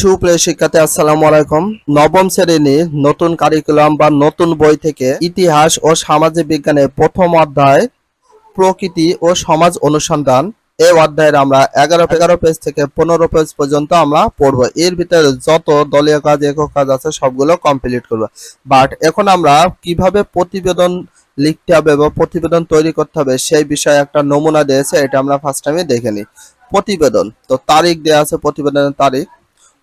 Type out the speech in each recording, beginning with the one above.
সুপ্রিয় শিক্ষার্থী, আসসালামু আলাইকুম। নবম শ্রেণির নতুন কারিকুলাম বা নতুন বই থেকে ইতিহাস ও সামাজিক বিজ্ঞানের প্রথম অধ্যায় প্রকৃতি ও সমাজ অনুসন্ধান। এই অধ্যায়ের আমরা এগারো এগারো পেজ থেকে পনেরো পেজ পর্যন্ত আমরা পড়ব। এর ভিতরে যত দলীয় কাজ, একক কাজ আছে, সবগুলো কমপ্লিট করব। বাট এখন আমরা কীভাবে প্রতিবেদন লিখতে হবে বা প্রতিবেদন তৈরি করতে হবে সেই বিষয়ে একটা নমুনা দিয়েছে, এটা আমরা ফার্স্ট টাইমে দেখে নিই। প্রতিবেদন, তো তারিখ দেওয়া আছে প্রতিবেদনের তারিখ।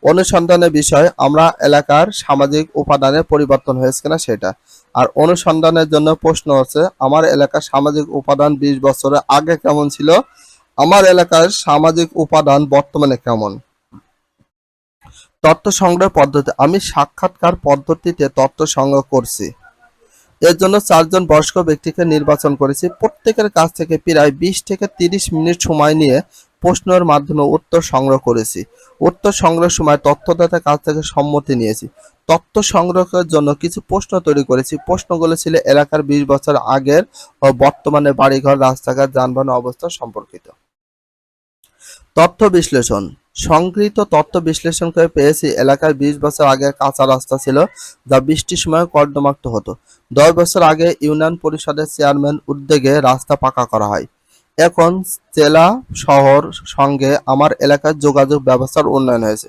অনুসন্ধানের বিষয়, আমরা এলাকার সামাজিক উপাদানের পরিবর্তন হয়েছে কিনা সেটা। আর অনুসন্ধানের জন্য প্রশ্ন হচ্ছে, আমার এলাকার সামাজিক উপাদান বিশ বছরের আগে কেমন ছিল? আমার এলাকার সামাজিক উপাদান বর্তমানে কেমন? তথ্য সংগ্রহ পদ্ধতি। আমি সাক্ষাৎকার পদ্ধতিতে তথ্য সংগ্রহ করছি। এর জন্য চারজন বয়স্ক ব্যক্তিকে নির্বাচন করেছি। প্রত্যেকের কাছ থেকে প্রায় বিশ থেকে তিরিশ মিনিট সময় নিয়ে প্রশ্নের মাধ্যমে উত্তর সংগ্রহ করেছি। উত্তর সংগ্রহের সময় তথ্যদাতার কাছ থেকে সম্মতি নিয়েছি। তথ্য সংগ্রহের জন্য কিছু প্রশ্ন তৈরি করেছি। প্রশ্নগুলো ছিল এলাকার বিশ বছর আগের ও বর্তমানে বাড়িঘর, রাস্তাঘাট, যানবাহন অবস্থা সম্পর্কিত। তথ্য বিশ্লেষণ। সংগৃহীত তথ্য বিশ্লেষণ করে পেয়েছি এলাকায় বিশ বছর আগে কাঁচা রাস্তা ছিল যা বৃষ্টির সময় কর্দমাক্ত হতো। দশ বছর আগে ইউনিয়ন পরিষদের চেয়ারম্যান উদ্যোগে রাস্তা পাকা করা হয়। এখন জেলা শহর সঙ্গে আমার এলাকার যোগাযোগ ব্যবস্থার উন্নয়ন হয়েছে।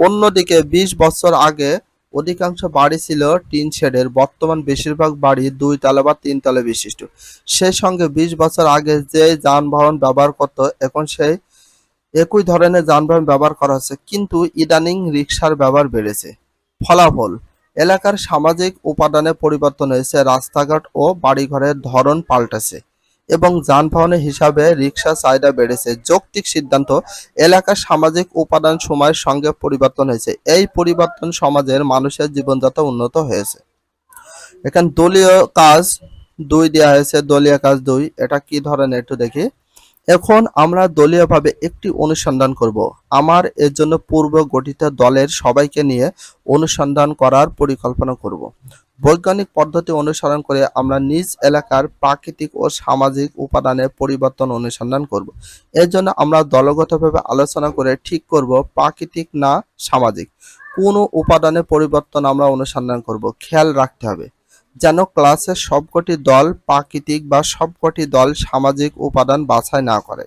অন্যদিকে বিশ বছর আগে অধিকাংশ বাড়ি ছিল টিন শেডের, বর্তমান বেশিরভাগ বাড়ি দুই তলা বা তিন তলা বিশিষ্ট। সেই সঙ্গে বিশ বছর আগে যে যানবাহন ব্যবহার করত, এখন সেই একই ধরনের যানবাহন ব্যবহার করা হচ্ছে। কিন্তু ইদানিং রিক্সার ব্যবহার বেড়েছে। ফলাফল, এলাকার সামাজিক উপাদানে পরিবর্তন হয়েছে, রাস্তাঘাট ও বাড়িঘরের ধরন পাল্টেছে। এবং যানবাহনের হিসাবে রিক্সা চাহিদা বেড়েছে। যৌক্তিক সিদ্ধান্ত, এলাকার সামাজিক উপাদান সময়ের সঙ্গে পরিবর্তন হয়েছে। এই পরিবর্তন সমাজের মানুষের জীবনযাত্রা উন্নত হয়েছে। এখানে দলীয় কাজ দুই দেওয়া হয়েছে, দলীয় কাজ দুই। এটা কি ধরনের একটু দেখি। এখন আমরা দলীয়ভাবে একটি অনুসন্ধান করব। আমার এর জন্য পূর্ব গঠিত দলের সবাইকে নিয়ে অনুসন্ধান করার পরিকল্পনা করব। বৈজ্ঞানিক পদ্ধতি অনুসরণ করে আমরা নিজ এলাকার প্রাকৃতিক ও সামাজিক উপাদানের পরিবর্তন অনুসন্ধান করব। এর জন্য আমরা দলগতভাবে আলোচনা করে ঠিক করব প্রাকৃতিক না সামাজিক। কোন উপাদানের পরিবর্তন আমরা অনুসন্ধান করব, খেয়াল রাখতে হবে। যেন ক্লাসের সবকটি দল প্রাকৃতিক বা সবকটি দল সামাজিক উপাদান বাছাই না করে।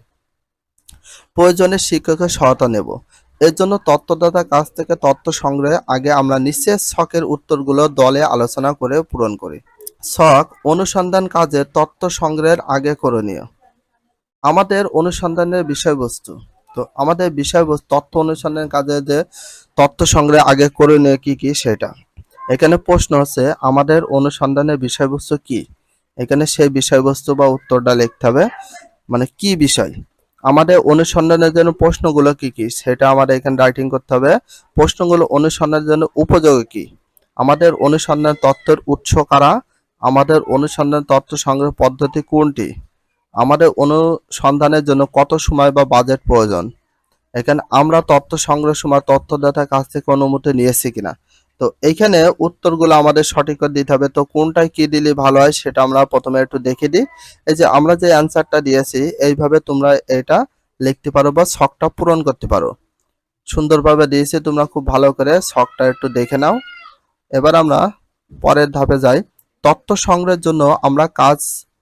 প্রয়োজনে শিক্ষকের সহায়তা নেব। এর জন্য তত্ত্বদাতার কাছ থেকে তথ্য সংগ্রহে আগে আমরা নিঃশেষ ছকের উত্তরগুলো দলে আলোচনা করে পূরণ করি। ছক, অনুসন্ধান কাজে তথ্য সংগ্রহের আগে করণীয় আমাদের অনুসন্ধানের বিষয়বস্তু। তো আমাদের বিষয়বস্তু, তথ্য অনুসন্ধান কাজে যে তথ্য সংগ্রহে আগে করণীয় কি কি সেটা। এখানে প্রশ্ন হচ্ছে, আমাদের অনুসন্ধানের বিষয়বস্তু কি? এখানে সেই বিষয়বস্তু বা উত্তরটা লিখতে হবে। মানে কি বিষয়? আমাদের অনুসন্ধানের জন্য প্রশ্নগুলো কি কি? সেটা আমাদের এখানে রাইটিং করতে হবে। প্রশ্নগুলো অনুসন্ধানের জন্য উপযোগী কি? আমাদের অনুসন্ধান তত্ত্বের উৎস কারা? আমাদের অনুসন্ধান তথ্য সংগ্রহ পদ্ধতি কোনটি? আমাদের অনুসন্ধানের জন্য কত সময় বা বাজেট প্রয়োজন? এখানে আমরা তথ্য সংগ্রহ সময় তথ্যদাতার কাছ থেকে অনুমতি নিয়েছি কিনা? তো এইখানে উত্তরগুলো আমাদের সঠিক করে দিতে হবে। তো কোনটায় কি দিলে ভালো হয় সেটা আমরা প্রথমে একটু দেখে দিই। এই যে আমরা যে অ্যান্সারটা দিয়েছি, এইভাবে তোমরা এটা লিখতে পারো বা শখটা পূরণ করতে পারো। সুন্দরভাবে দিয়েছি, তোমরা খুব ভালো করে শখটা একটু দেখে নাও। এবার আমরা পরের ধাপে যাই। তথ্য সংগ্রহের জন্য আমরা কাজ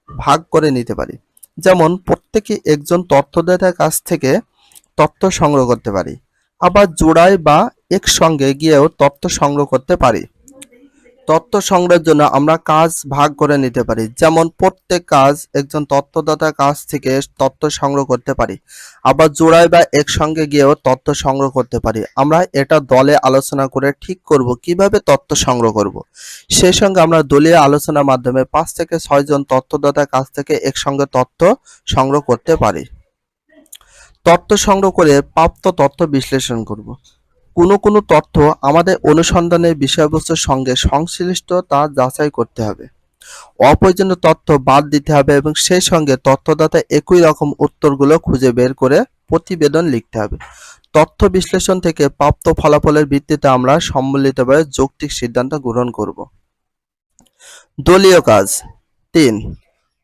ভাগ করে নিতে পারি। যেমন, প্রত্যেকে একজন তথ্যদাতার কাছ থেকে তথ্য সংগ্রহ করতে পারি। আবার জোড়ায় বা একসঙ্গে গিয়েও তথ্য সংগ্রহ করতে পারি। তথ্য সংগ্রহের জন্য আমরা কাজ ভাগ করে নিতে পারি। যেমন প্রত্যেক কাজ একজন তথ্যদাতার কাছ থেকে তথ্য সংগ্রহ করতে পারি। আবার জোড়ায় বা একসঙ্গে গিয়েও তথ্য সংগ্রহ করতে পারি। আমরা এটা দলে আলোচনা করে ঠিক করব, কীভাবে তথ্য সংগ্রহ করব। সেই সঙ্গে আমরা দলীয় আলোচনার মাধ্যমে পাঁচ থেকে ছয় জন তথ্যদাতার কাছ থেকে একসঙ্গে তথ্য সংগ্রহ করতে পারি। তথ্য সংগ্রহ করে প্রাপ্ত তথ্য বিশ্লেষণ করব। কোনো কোনো তথ্য আমাদের অনুসন্ধানের বিষয়বস্তুর সঙ্গে সংশ্লিষ্ট তা যাচাই করতে হবে। অপ্রয়োজনীয় তথ্য বাদ দিতে হবে এবং সেই সঙ্গে তথ্যদাতা একই রকম উত্তরগুলো খুঁজে বের করে প্রতিবেদন লিখতে হবে। তথ্য বিশ্লেষণ থেকে প্রাপ্ত ফলাফলের ভিত্তিতে আমরা সম্মিলিতভাবে যৌক্তিক সিদ্ধান্ত গ্রহণ করব। দলীয় কাজ। তিন,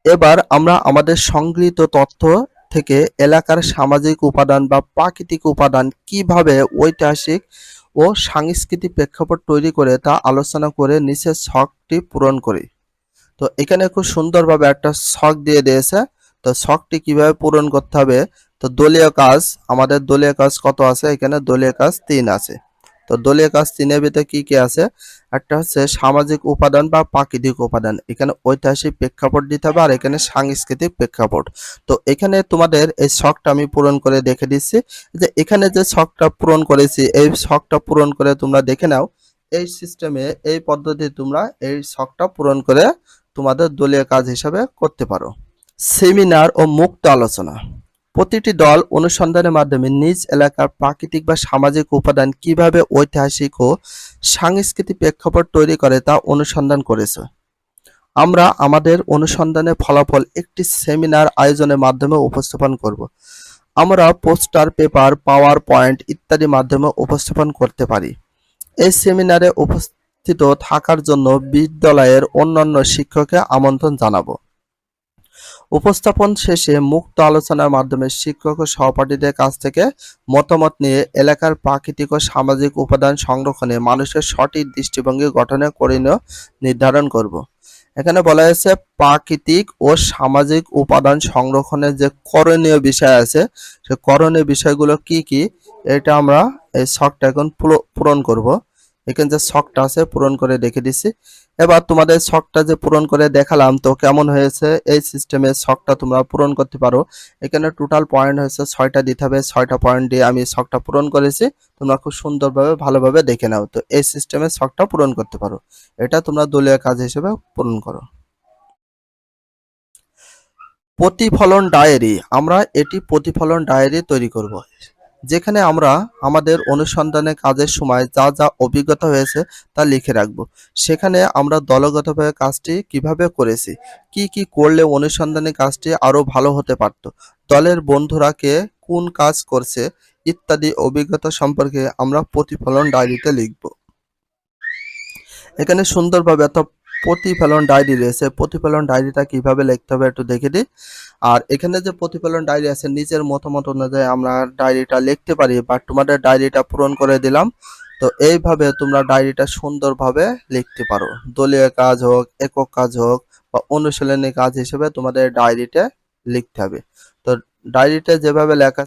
এবার আমরা আমাদের সংগৃহীত তথ্য থেকে এলাকার সামাজিক উপাদান বা প্রাকৃতিক উপাদান কীভাবে ঐতিহাসিক ও সাংস্কৃতিক প্রেক্ষাপট তৈরি করে তা আলোচনা করে নিচের শখটি পূরণ করি। তো এখানে খুব সুন্দরভাবে একটা শখ দিয়ে দিয়েছে। তো শখটি কীভাবে পূরণ করতে হবে? তো দলীয় কাজ, আমাদের দলীয় কাজ কত আছে? এখানে দলীয় কাজ তিন আছে। তো দলীয় কাজ তিনের ভিতরে কি কি আছে? একটা হচ্ছে সামাজিক উপাদান বা প্রাকৃতিক উপাদান। এখানে ঐতিহাসিক প্রেক্ষাপট দিতে হবে আর এখানে সাংস্কৃতিক প্রেক্ষাপট। তো এখানে তোমাদের এই ছকটা আমি পূরণ করে দেখে দিচ্ছি যে এখানে যে ছকটা পূরণ করেছি, এই ছকটা পূরণ করে তোমরা দেখে নাও, এই সিস্টেমে এই পদ্ধতি তোমরা এই শখটা পূরণ করে তোমাদের দলীয় কাজ হিসাবে করতে পারো। সেমিনার ও মুক্ত আলোচনা। প্রতিটি দল অনুসন্ধানের মাধ্যমে নিজ এলাকার প্রাকৃতিক বা সামাজিক উপাদান কীভাবে ঐতিহাসিক ও সাংস্কৃতিক প্রেক্ষাপট তৈরি করে তা অনুসন্ধান করেছে। আমরা আমাদের অনুসন্ধানের ফলাফল একটি সেমিনার আয়োজনের মাধ্যমে উপস্থাপন করব। আমরা পোস্টার, পেপার, পাওয়ার পয়েন্ট ইত্যাদি মাধ্যমে উপস্থাপন করতে পারি। এই সেমিনারে উপস্থিত থাকার জন্য বিদ্যালয়ের অন্যান্য শিক্ষককে আমন্ত্রণ জানাব। উপস্থাপন শেষে মুক্ত আলোচনার মাধ্যমে শিক্ষক ও সহপাঠীদের কাছ থেকে মতামত নিয়ে এলাকার প্রাকৃতিক ও সামাজিক উপাদান সংরক্ষণে মানুষের সঠিক দৃষ্টিভঙ্গি গঠনে করণীয় নির্ধারণ করব। এখানে বলা হয়েছে, প্রাকৃতিক ও সামাজিক উপাদান সংরক্ষণের যে করণীয় বিষয় আছে, সে করণীয় বিষয়গুলো কি কি, এটা আমরা এই শখটা এখন পূরণ করব। এখানে যে শখটা আছে পূরণ করে দেখে দিচ্ছি এবার তোমাদের শখটা যে পূরণ করে দেখালাম, তো কেমন হয়েছে? এই সিস্টেমে শখটা তোমরা পূরণ করতে পারো। এখানে টোটাল পয়েন্ট হয়েছে ছয়টা দিতে হবে। ছয়টা পয়েন্ট দিয়ে আমি শখটা পূরণ করেছি। তোমরা খুব সুন্দরভাবে, ভালোভাবে দেখে নাও। তো এই সিস্টেমে শখটা পূরণ করতে পারো। এটা তোমরা দলীয় কাজ হিসেবে পূরণ করো। প্রতিফলন ডায়েরি আমরা এটি প্রতিফলন ডায়েরি তৈরি করব। যেখানে আমরা আমাদের অনুসন্ধানের কাজের সময় যা যা অভিজ্ঞতা হয়েছে তা লিখে রাখব। সেখানে আমরা দলগতভাবে কাজটি কীভাবে করেছি, কি কি করলে অনুসন্ধানী কাজটি আরও ভালো হতে পারত, দলের বন্ধুরা কে কোন কাজ করছে ইত্যাদি অভিজ্ঞতা সম্পর্কে আমরা প্রতিফলন ডায়েরিতে লিখব। এখানে সুন্দরভাবে একটা প্রতিফলন ডায়েরি রয়েছে। প্রতিফলন ডায়েরিটা কীভাবে লিখতে হবে একটু দেখে দিই। আর এখানে যে প্রতিফলন ডায়েরি আছে, নিজের মতামত অনুযায়ী আমরা ডায়েরিটা লিখতে পারি বা তোমাদের ডায়েরিটা পূরণ করে দিলাম। তো এইভাবে তোমরা ডায়েরিটা সুন্দরভাবে লিখতে পারো। দলীয় কাজ হোক, একক কাজ হোক, বা অনুশীলনী কাজ হিসেবে তোমাদের ডায়েরিতে লিখতে হবে। তো ডায়েরিতে যেভাবে লেখা